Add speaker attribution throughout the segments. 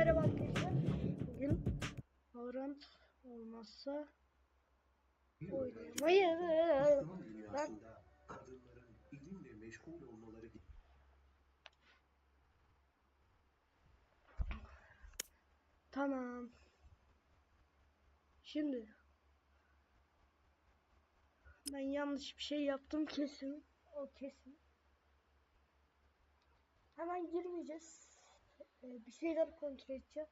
Speaker 1: merhaba arkadaşlar. Bugün Valorant olmazsa.
Speaker 2: İslam dünyasında kadınların ilimle meşgul olmaları
Speaker 1: Tamam. Şimdi ben yanlış bir şey yaptım kesin. O kesin. Hemen girmeyeceğiz. Ee, bir şeyler kontrol edeceğim.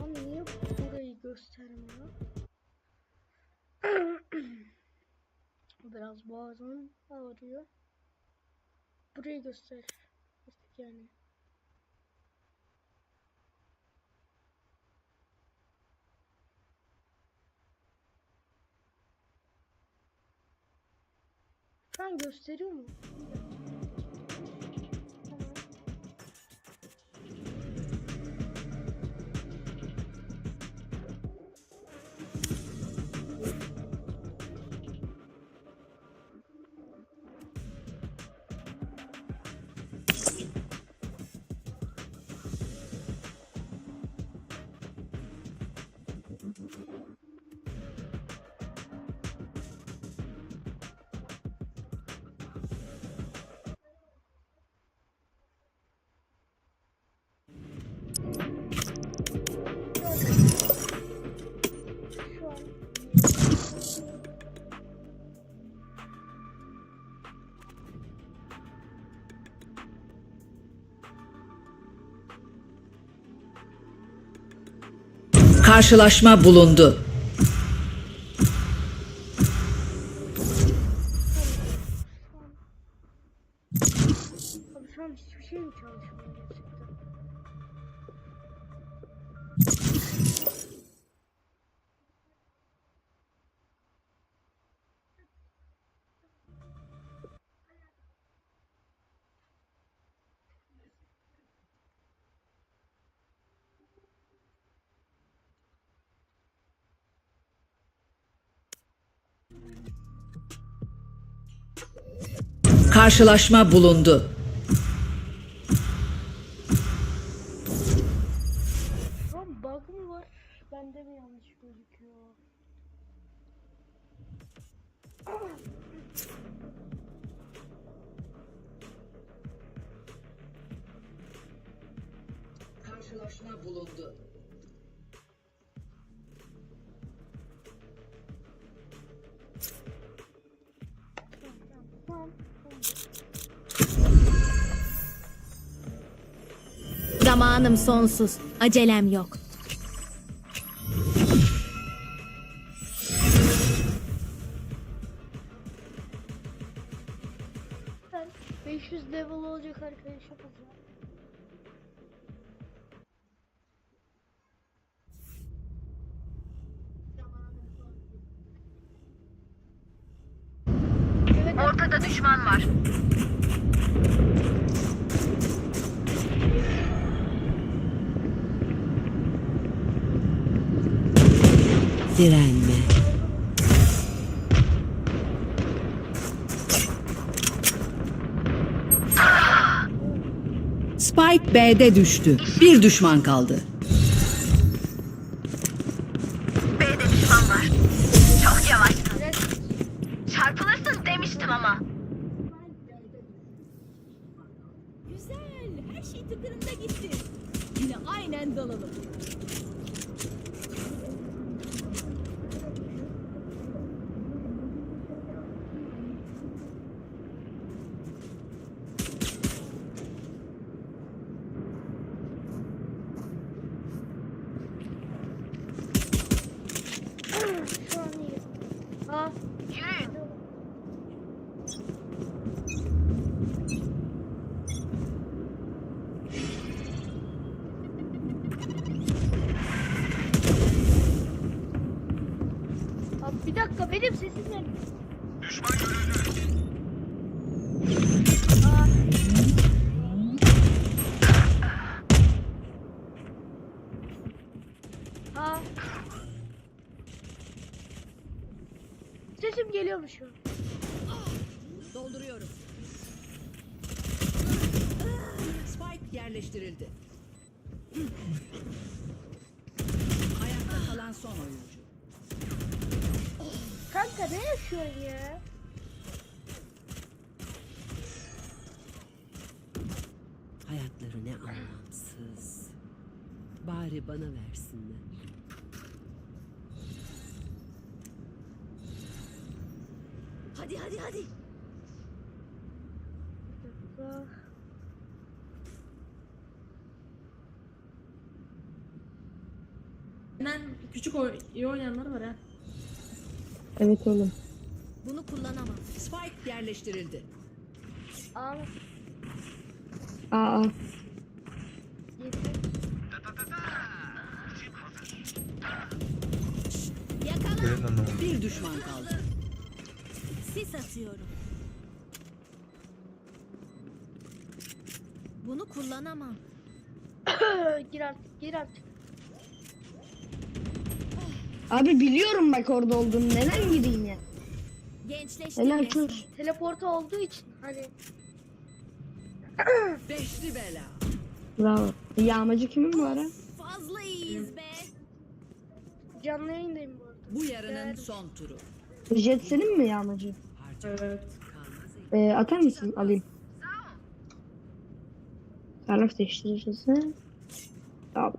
Speaker 1: Lan niye burayı göstermiyor? Biraz boğazım ağrıyor. Burayı göster. Yani. Şu an gösteriyor mu?
Speaker 3: Karşılaşma bulundu. Karşılaşma bulundu.
Speaker 4: Sonsuz. Acelem yok.
Speaker 1: Ben 500 level olacak arkadaş yapacağım. Evet,
Speaker 5: Ortada düşman var.
Speaker 3: Direnme. Spike B'de düştü. Bir düşman kaldı.
Speaker 5: B'de düşman var. Çok yavaşsın. Çarpılırsın demiştim ama.
Speaker 4: Güzel. Her şey tıkırında gitti. Yine aynen dalalım.
Speaker 1: Şu an iyi. Aa,
Speaker 5: Yürüyün.
Speaker 1: Bir dakika benim sesim ne? Aa. Aa. Sesim geliyor mu şu?
Speaker 3: Dolduruyorum. Spike yerleştirildi. Ayakta kalan son oyuncu.
Speaker 1: Kanka ne yaşıyorsun ya?
Speaker 6: Hayatları ne anlamsız. Bari bana versinler.
Speaker 4: Hadi hadi hadi.
Speaker 7: Benden küçük oy- iyi oynayanlar var ha.
Speaker 8: Evet oğlum.
Speaker 4: Bunu kullanamam.
Speaker 3: Spike yerleştirildi.
Speaker 1: Aa.
Speaker 8: Aa.
Speaker 4: Yakala.
Speaker 3: Bir düşman kaldı.
Speaker 4: Sis atıyorum. Bunu kullanamam.
Speaker 1: gir artık gir artık.
Speaker 8: Abi biliyorum bak orada olduğunu. Neden gideyim ya? Helal çöz.
Speaker 1: Teleporta olduğu için hani
Speaker 3: Beşli bela.
Speaker 8: Bravo. Yağmacı kimin bu ara?
Speaker 4: Fazla iyiyiz be.
Speaker 1: canlı yayındayım bu arada.
Speaker 3: Bu yarının son turu.
Speaker 8: Jet senin mi yağmacı?
Speaker 7: Evet.
Speaker 8: Ee, atar mısın? Alayım. Taraf değiştireceğiz. ha? Tamam.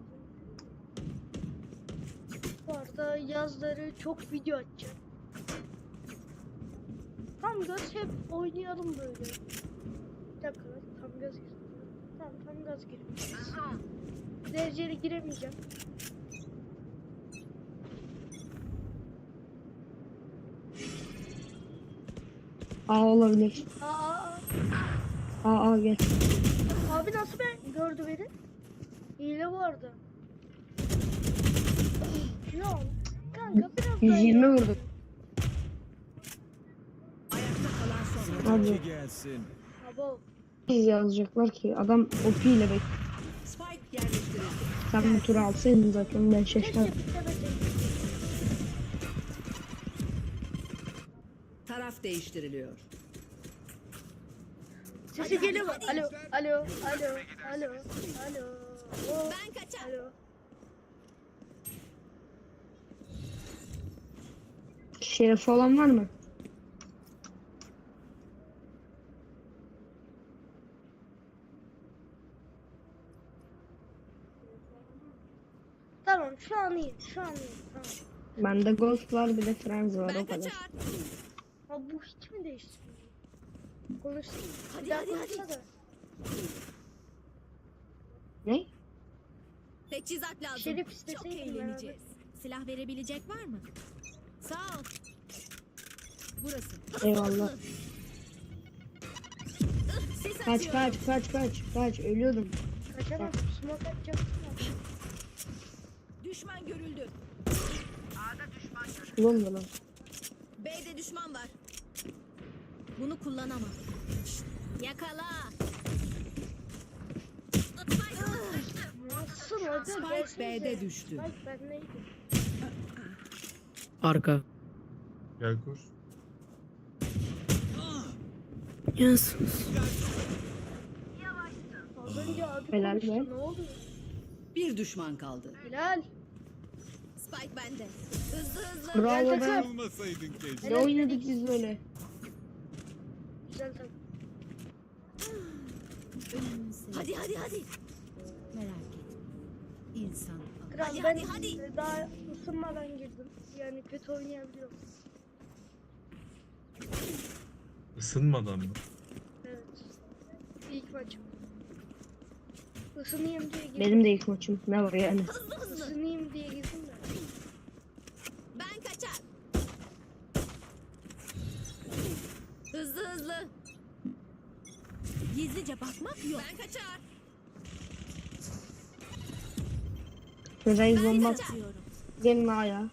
Speaker 1: Arada yazları çok video atacağım. Tam gaz hep oynayalım böyle. Bir dakika tam gaz gir. Tamam tam gaz gir. Dereceli giremeyeceğim.
Speaker 8: Aa olabilir.
Speaker 1: Aa, aa,
Speaker 8: Aa gel.
Speaker 1: Abi nasıl ben gördü beni? Hile vardı. Ya kanka biraz daha
Speaker 8: 120
Speaker 1: ya.
Speaker 8: vurduk.
Speaker 3: Ayakta kalan son.
Speaker 8: Abi
Speaker 9: gelsin.
Speaker 1: Abo.
Speaker 8: yazacaklar ki adam OP ile bek.
Speaker 3: Spike yerleştirildi.
Speaker 8: Sen bu turu alsaydın zaten ben
Speaker 1: bitemeseydim.
Speaker 3: Taraf değiştiriliyor.
Speaker 1: Sesi geliyor? Alo, alo, alo, alo, alo.
Speaker 4: Ben kaçar.
Speaker 1: Alo.
Speaker 8: Şeref olan var mı?
Speaker 1: Tamam şu an iyi, şu an iyi. Tamam.
Speaker 8: Bende Ghost var bir de Friends var
Speaker 4: Ben
Speaker 8: o kadar.
Speaker 1: Ha bu hiç mi değişti? Konuşsun.
Speaker 4: Hadi, hadi, hadi.
Speaker 8: Ne?
Speaker 4: Teçhizat lazım.
Speaker 1: Şerif
Speaker 4: Çok eğleneceğiz. Silah verebilecek var mı? Sağ ol. Burası.
Speaker 8: Eyvallah. Kaç
Speaker 4: atıyorum.
Speaker 8: kaç kaç kaç kaç ölüyordum.
Speaker 1: Kaçamaz. Smoke atacaksın. ya.
Speaker 4: Düşman görüldü.
Speaker 8: Ulan da lan.
Speaker 4: B'de düşman var. Bunu kullanamam. Yakala.
Speaker 1: Nasıl hadi
Speaker 3: Spike. B'de düştü.
Speaker 1: Spike bendeydi.
Speaker 9: Arka.
Speaker 2: Gel koş.
Speaker 7: Yes.
Speaker 1: Az önce abi
Speaker 8: Helal
Speaker 1: konuştu.
Speaker 8: be.
Speaker 1: Ne oldu?
Speaker 3: Bir düşman kaldı.
Speaker 1: Helal.
Speaker 4: Spike bende. Hızlı hızlı.
Speaker 8: Bravo be.
Speaker 1: takım.
Speaker 9: Olmasaydın keşke.
Speaker 8: Ne oynadık biz böyle?
Speaker 1: Güzel takım.
Speaker 4: Hadi hadi hadi. Merak etme. İnsan.
Speaker 1: Kral
Speaker 4: Hadi,
Speaker 1: ben
Speaker 4: hadi, hadi.
Speaker 1: daha ısınmadan girdim. Yani kötü oynayabiliyorum.
Speaker 2: Isınmadan mı?
Speaker 1: Evet. İlk maçım. Isınayım diye girdim.
Speaker 8: Benim de ilk maçım. Ne var yani?
Speaker 4: Hızlı hızlı.
Speaker 1: Isınayım diye girdim de.
Speaker 4: Ben kaçar. Hızlı hızlı. Gizlice bakmak yok. Ben kaçar.
Speaker 8: Reis
Speaker 4: Ben
Speaker 8: bomba
Speaker 4: kaçıyorum.
Speaker 8: gelin ayağa.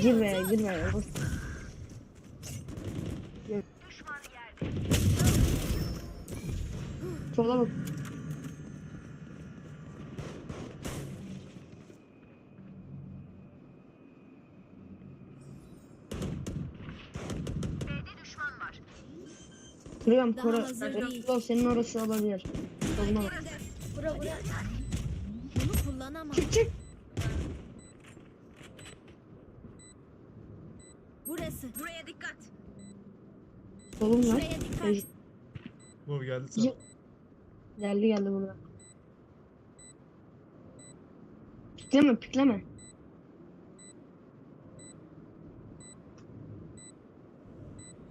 Speaker 8: Girme, girme. Sola bak. Kırıyorum
Speaker 4: Daha
Speaker 8: kora.
Speaker 4: hazır değil.
Speaker 8: Rıfkı senin orası olabilir. Olmaz.
Speaker 1: Bura bura.
Speaker 4: Bunu kullanamam.
Speaker 8: Çık çık.
Speaker 5: Buraya dikkat.
Speaker 8: Solum var.
Speaker 4: Şuraya dikkat.
Speaker 8: Ej-
Speaker 9: Bu geldi sana.
Speaker 8: Geldi geldi burada. Pikleme pikleme.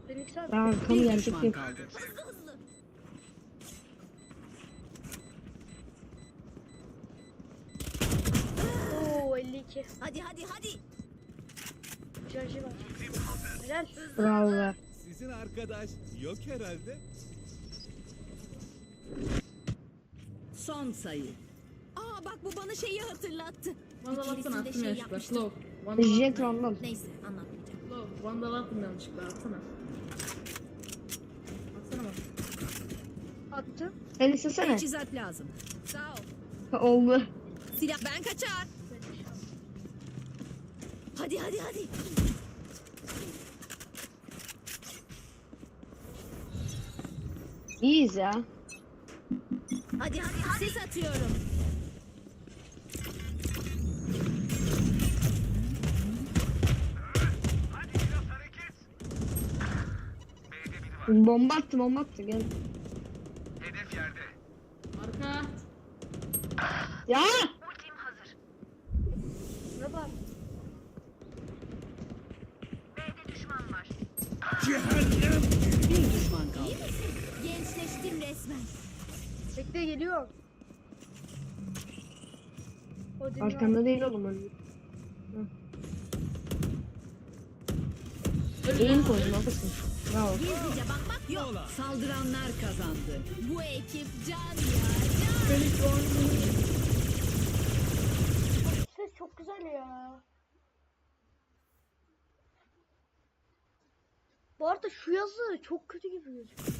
Speaker 8: Ya kamu
Speaker 3: Bir düşman
Speaker 8: yok.
Speaker 3: kaldı.
Speaker 4: Hızlı hızlı.
Speaker 1: Oo 52.
Speaker 4: Hadi hadi hadi.
Speaker 1: Var.
Speaker 8: Bravo.
Speaker 9: Sizin arkadaş yok herhalde.
Speaker 3: Son sayı.
Speaker 4: Aa bak bu bana şeyi hatırlattı.
Speaker 7: Vandal attın
Speaker 4: keresinde
Speaker 7: attım
Speaker 4: şey
Speaker 7: yanlışlıkla.
Speaker 4: yapmıştım.
Speaker 7: Slow. Vandal
Speaker 8: Jet
Speaker 7: attım.
Speaker 4: Neyse anlatmayacağım.
Speaker 7: Slow. Vandal attım yanlışlıkla atsana. Atsana bak.
Speaker 1: Attı.
Speaker 8: Sen istesene.
Speaker 3: Teçhizat lazım.
Speaker 4: Sağ ol.
Speaker 8: Oldu.
Speaker 4: Silah ben kaçar. Hadi hadi hadi.
Speaker 8: İyiyiz ya.
Speaker 4: Hadi hadi hadi. Sis atıyorum.
Speaker 8: Bomba attı bomba attı gel.
Speaker 7: Arka.
Speaker 8: Ya!
Speaker 5: Ultim hazır.
Speaker 1: Ne var?
Speaker 5: B'de düşman var.
Speaker 3: Bir düşman kaldı.
Speaker 4: Gençleştim resmen.
Speaker 1: Bekle geliyor. O dinle.
Speaker 8: Arkanda değil oğlum. Öyle Eğim koydum haklısın. Bravo.
Speaker 4: Gizlice bakmak yok.
Speaker 3: Saldıranlar kazandı.
Speaker 4: Bu ekip can ya can.
Speaker 1: Ses çok güzel ya. Arada şu yazı çok kötü gibi gözüküyor.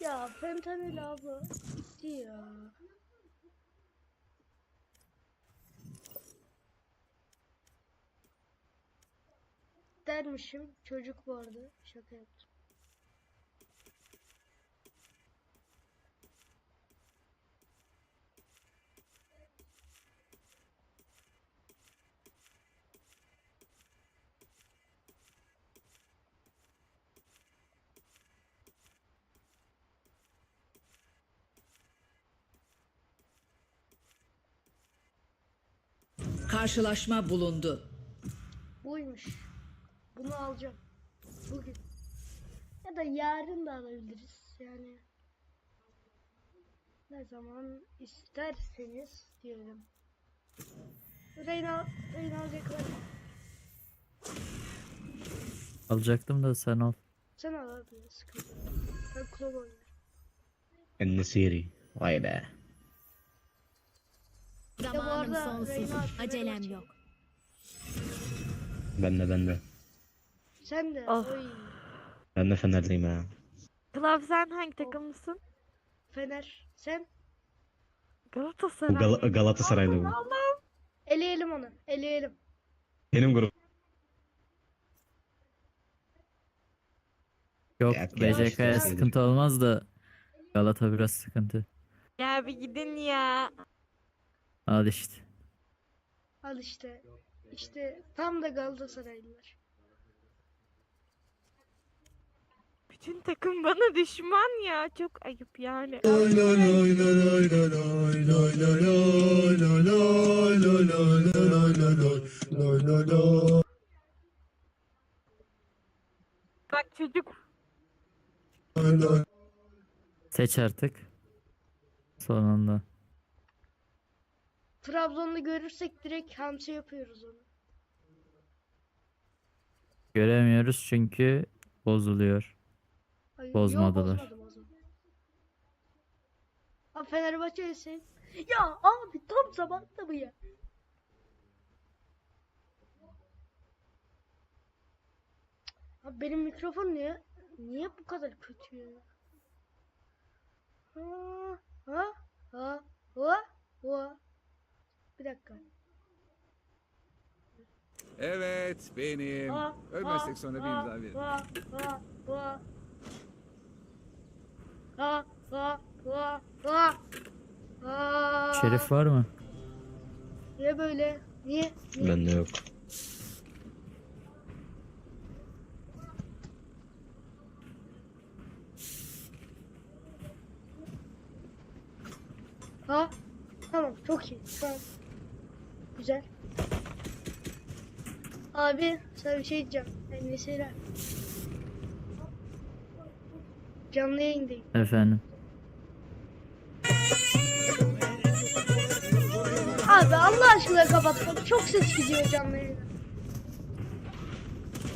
Speaker 1: Ya fentanil abi gitti ya. Dermişim çocuk vardı şaka yaptım.
Speaker 3: Karşılaşma bulundu.
Speaker 1: Buymuş. Bunu alacağım. Bugün. Ya da yarın da alabiliriz. Yani ne zaman isterseniz diyelim. Reyna, Reyna alacaklar.
Speaker 10: Alacaktım da sen al.
Speaker 1: Sen al abi sıkıntı. Ben klon oynarım.
Speaker 10: Siri. Vay be.
Speaker 4: Zamanım
Speaker 1: arada
Speaker 4: sonsuz.
Speaker 1: Reyna
Speaker 4: Acelem yok.
Speaker 10: Ben de ben de.
Speaker 1: Sen de.
Speaker 11: Oh.
Speaker 1: Oy.
Speaker 10: Ben de Fenerliyim ha.
Speaker 11: Klav sen hangi takımlısın?
Speaker 1: Fener. Sen.
Speaker 10: Bu
Speaker 11: Galatasaray.
Speaker 10: Gal- Galatasaraylı bu.
Speaker 1: Eleyelim onu. Eleyelim.
Speaker 10: Benim grup.
Speaker 11: Yok
Speaker 10: Ya,
Speaker 11: BJK'ya
Speaker 1: ya.
Speaker 11: sıkıntı olmaz da Galata biraz sıkıntı.
Speaker 12: Ya bir gidin ya.
Speaker 11: Al işte.
Speaker 1: Al işte. İşte tam da Galatasaraylılar.
Speaker 12: Bütün takım bana düşman ya. Çok ayıp yani. Bak çocuk
Speaker 11: Seç artık. Sonunda.
Speaker 1: Trabzon'da görürsek direkt hamsi yapıyoruz onu.
Speaker 11: Göremiyoruz çünkü bozuluyor.
Speaker 1: Hayır,
Speaker 11: Bozmadılar.
Speaker 1: Yok bozmadı bozmadı. Abi Fenerbahçe ise. Ya abi tam zamanda bu ya. Abi benim mikrofon niye niye bu kadar kötü ya? Ha ha ha ha ha. Bir dakika.
Speaker 9: Evet benim.
Speaker 1: Ha,
Speaker 9: Ölmezsek
Speaker 1: ha,
Speaker 9: sonra bir
Speaker 1: ha,
Speaker 9: imza verin.
Speaker 1: Ha ha ha. Ha ha ha ha. Ha.
Speaker 11: Şerif var mı?
Speaker 1: Niye böyle? Niye? Niye?
Speaker 10: Bende yok.
Speaker 1: Ha? Tamam çok iyi. Tamam. Güzel. Abi sana bir şey diyeceğim. Endişeler. Canlı yayındayım.
Speaker 11: Efendim.
Speaker 1: Abi Allah aşkına kapat. Çok ses gidiyor canlı yayında.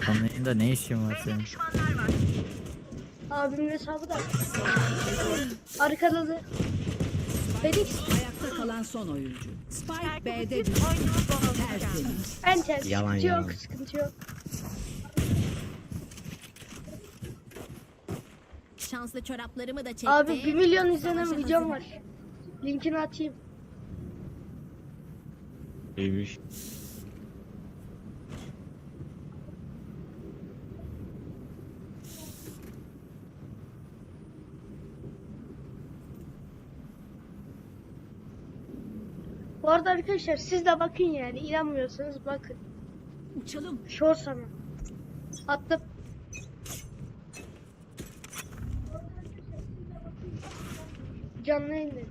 Speaker 11: Canlı yayında ne işin var senin?
Speaker 1: Abimin hesabı da. Arkada da. Felix.
Speaker 3: Kalan son oyuncu. Spike B'de düştü. Tertemiz.
Speaker 1: En ters.
Speaker 10: Yalan,
Speaker 1: sıkıntı
Speaker 10: yalan.
Speaker 1: yok. Sıkıntı yok.
Speaker 4: Şanslı çoraplarımı da çekti.
Speaker 1: Abi 1 milyon izlenen videom var. Linkini atayım.
Speaker 10: İyiymiş.
Speaker 1: Bu arada arkadaşlar siz de bakın yani. inanmıyorsanız bakın.
Speaker 4: Uçalım.
Speaker 1: Şor sana. Attım. Canlı yayındayım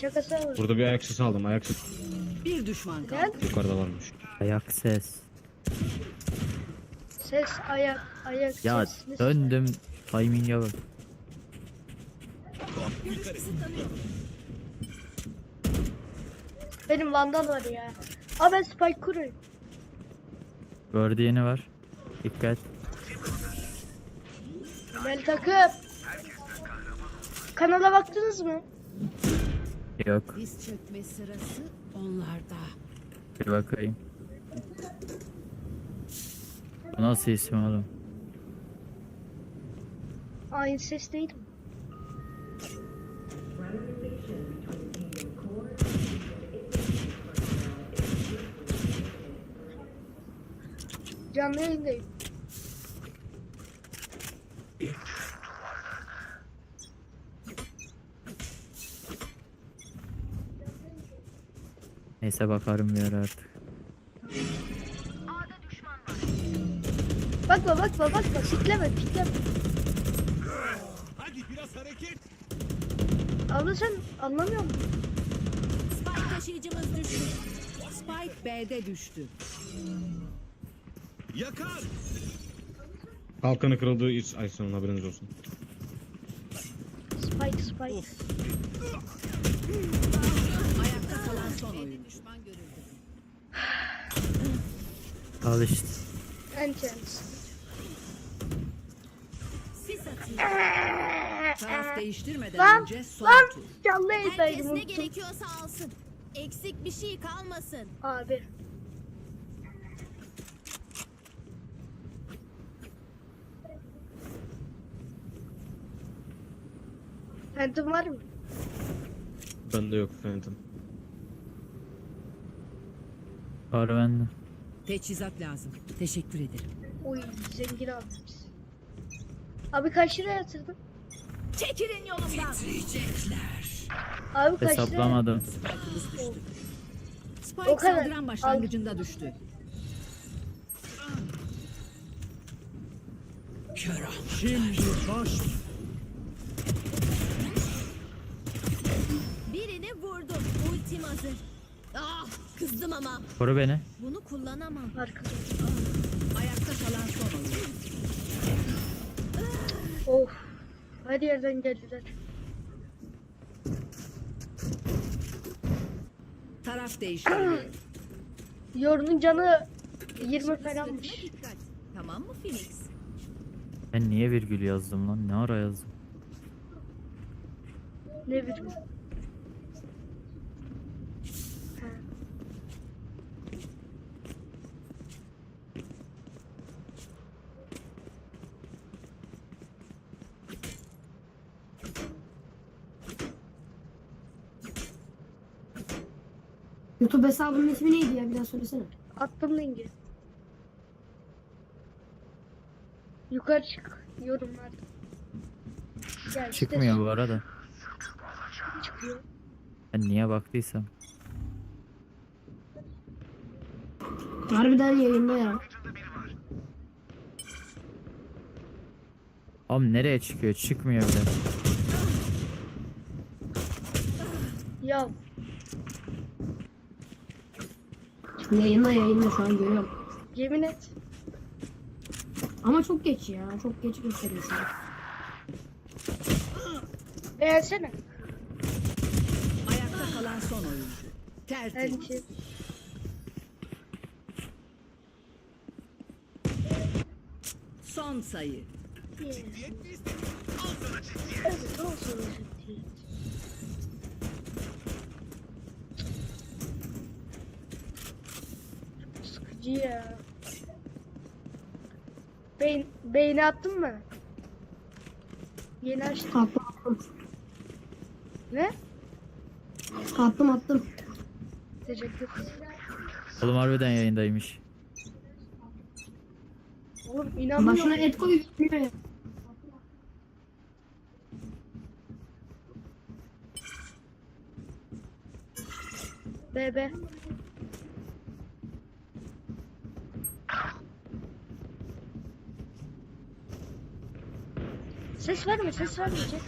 Speaker 1: Şakası var.
Speaker 10: Burada bir ayak sesi aldım. Ayak sesi
Speaker 3: Bir düşman kaldı.
Speaker 1: Gel.
Speaker 10: yukarıda varmış.
Speaker 11: Ayak ses.
Speaker 1: Ses ayak ayak
Speaker 11: Ya
Speaker 1: ses. ne-
Speaker 11: döndüm. Timing'e bak.
Speaker 1: Benim vandal var ya. Aa ben spike kuruyorum.
Speaker 11: Gördüğünü var. Dikkat.
Speaker 1: Gel takım. Kanala baktınız mı?
Speaker 11: Yok.
Speaker 3: Diz çökme sırası onlarda.
Speaker 11: Bir bakayım. Bu nasıl isim oğlum?
Speaker 1: Aynı ses değil mi? Canlı yayındayım.
Speaker 11: Neyse bakarım bir ara artık.
Speaker 5: A'da düşman var.
Speaker 1: Bakma bakma bakma pikleme pikleme.
Speaker 9: Hadi biraz hareket.
Speaker 1: Abla sen anlamıyor musun?
Speaker 4: Spike taşıyıcımız düştü.
Speaker 3: Spike B'de düştü.
Speaker 9: Yakar.
Speaker 10: Kalkanı kırıldığı iç ay sonun haberiniz olsun.
Speaker 1: Spike spike.
Speaker 3: Son oyuncu.
Speaker 11: Al işte.
Speaker 1: Enchant.
Speaker 4: Sis atayım.
Speaker 3: Taraf değiştirmeden
Speaker 1: Lan,
Speaker 3: önce son
Speaker 1: lan.
Speaker 3: tur.
Speaker 1: Canlı
Speaker 4: Herkes
Speaker 1: yayındaydım
Speaker 4: ne
Speaker 1: unuttum.
Speaker 4: gerekiyorsa alsın. Eksik bir şey kalmasın.
Speaker 1: Abi. Phantom var mı?
Speaker 10: Bende yok Phantom.
Speaker 11: Var bende.
Speaker 3: Teçhizat lazım. Teşekkür ederim.
Speaker 1: Oy zengin abimiz. Abi kaç lira yatırdın?
Speaker 4: Çekilin yolumdan.
Speaker 1: Abi kaç lira?
Speaker 11: Hesaplamadım.
Speaker 3: Spike'ımız düştü.
Speaker 1: O
Speaker 3: Spike
Speaker 1: kadar.
Speaker 3: saldıran başlangıcında düştü. Şimdi boş.
Speaker 4: Birini vurdum. Ultim hazır. Ah kızdım ama.
Speaker 11: Koru beni.
Speaker 4: Bunu kullanamam.
Speaker 1: Arkada.
Speaker 3: Ayakta kalan son oyuncu.
Speaker 1: Of. Her yerden geldiler.
Speaker 3: Taraf değiştiriliyor.
Speaker 1: Yorunun canı 20 falanmış.
Speaker 4: Dikkat. Tamam mı Phoenix?
Speaker 11: Ben niye virgül yazdım lan? Ne ara yazdım?
Speaker 1: Ne bileyim.
Speaker 8: YouTube hesabının ismi neydi ya? Bir daha söylesene.
Speaker 1: Attım linki. Yukarı çık yorumlarda. Gel, işte
Speaker 11: Çıkmıyor bu arada.
Speaker 1: Çıkıyor.
Speaker 11: Ben niye baktıysam.
Speaker 8: Harbiden yayında ya.
Speaker 11: Oğlum nereye çıkıyor? Çıkmıyor bile.
Speaker 1: Ya
Speaker 8: Yayında yayında şu an görüyorum.
Speaker 1: yemin et.
Speaker 8: Ama çok geç ya. Çok geç gösteriyor an.
Speaker 1: Beğensene.
Speaker 3: Ayakta kalan son oyuncu. Tertemiz.
Speaker 1: Bence.
Speaker 3: Son sayı.
Speaker 1: Evet olsun ciddi. Çok sıkıcı ya. Beyin, beyni attın mı? Yeni açtım.
Speaker 8: Attım attım.
Speaker 1: Ne?
Speaker 8: Attım attım.
Speaker 1: Teşekkür.
Speaker 11: Oğlum harbiden yayındaymış.
Speaker 1: Oğlum
Speaker 8: Başına
Speaker 1: inanmıyorum.
Speaker 8: et koy.
Speaker 1: Bebe. Ses verme, ses verme. Ses.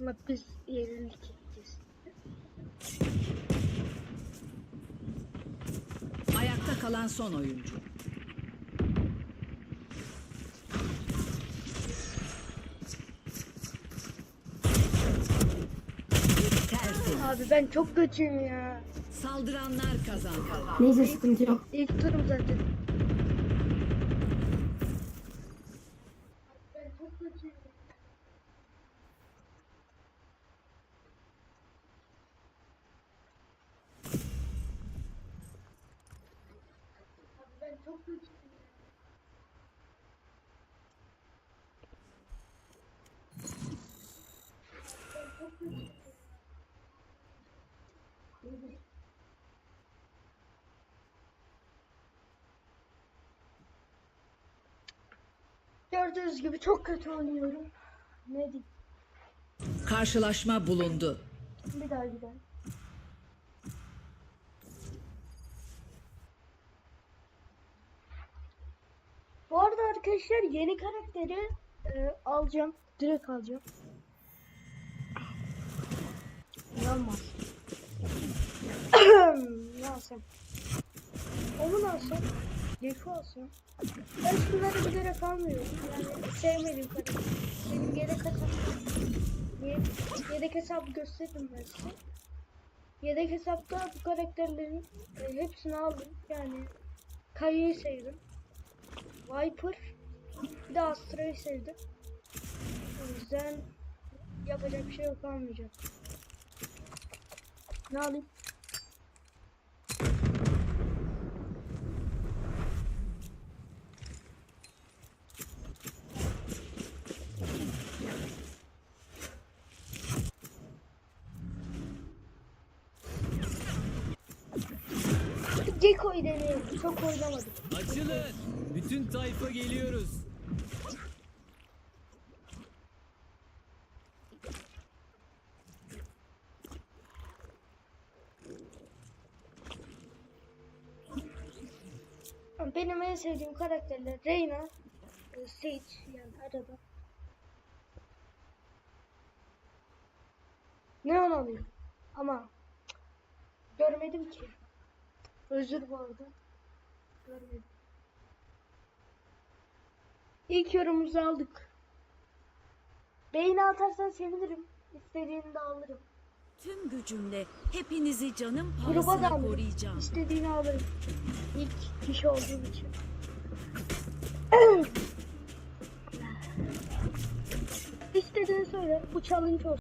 Speaker 1: Ama biz yenildik edeceğiz.
Speaker 3: Ayakta kalan son oyuncu.
Speaker 1: Abi ben çok kötüyüm ya.
Speaker 3: Saldıranlar kazandı.
Speaker 8: Neyse sıkıntı yok.
Speaker 1: İlk turum zaten. Gördüğünüz gibi çok kötü oynuyorum. Ne diyeyim?
Speaker 3: Karşılaşma bulundu.
Speaker 1: Bir daha gidelim. Bu arada arkadaşlar yeni karakteri e, alacağım. Direkt alacağım. İnanmaz. ne alsam? Onu mu Gecko alsam? Ben şunları bilerek almıyorum. Yani sevmediğim karakter. Benim yedek. Ye- Yedek hesabı gösterdim ben size. Yedek hesapta bu karakterlerin e, hepsini aldım. Yani Kayı'yı sevdim. Viper bir de Astra'yı sevdim. O yüzden yapacak bir şey yok almayacağım. Ne alayım? Gekko'yu deneyelim. Çok oynamadım.
Speaker 9: Açılın. Bütün tayfa geliyoruz.
Speaker 1: Benim en sevdiğim karakterler Reyna, e, Sage yani arada. Ne alayım? Ama görmedim ki. Özür bu arada. Görmedim. İlk yorumumuzu aldık. Beğeni atarsan sevinirim. İstediğini de alırım.
Speaker 4: Tüm gücümle hepinizi canım
Speaker 1: Gruba da
Speaker 4: pahasına
Speaker 1: alırım.
Speaker 4: koruyacağım.
Speaker 1: İstediğini alırım. İlk kişi olduğum için. İstediğini söyle. Bu challenge olsun.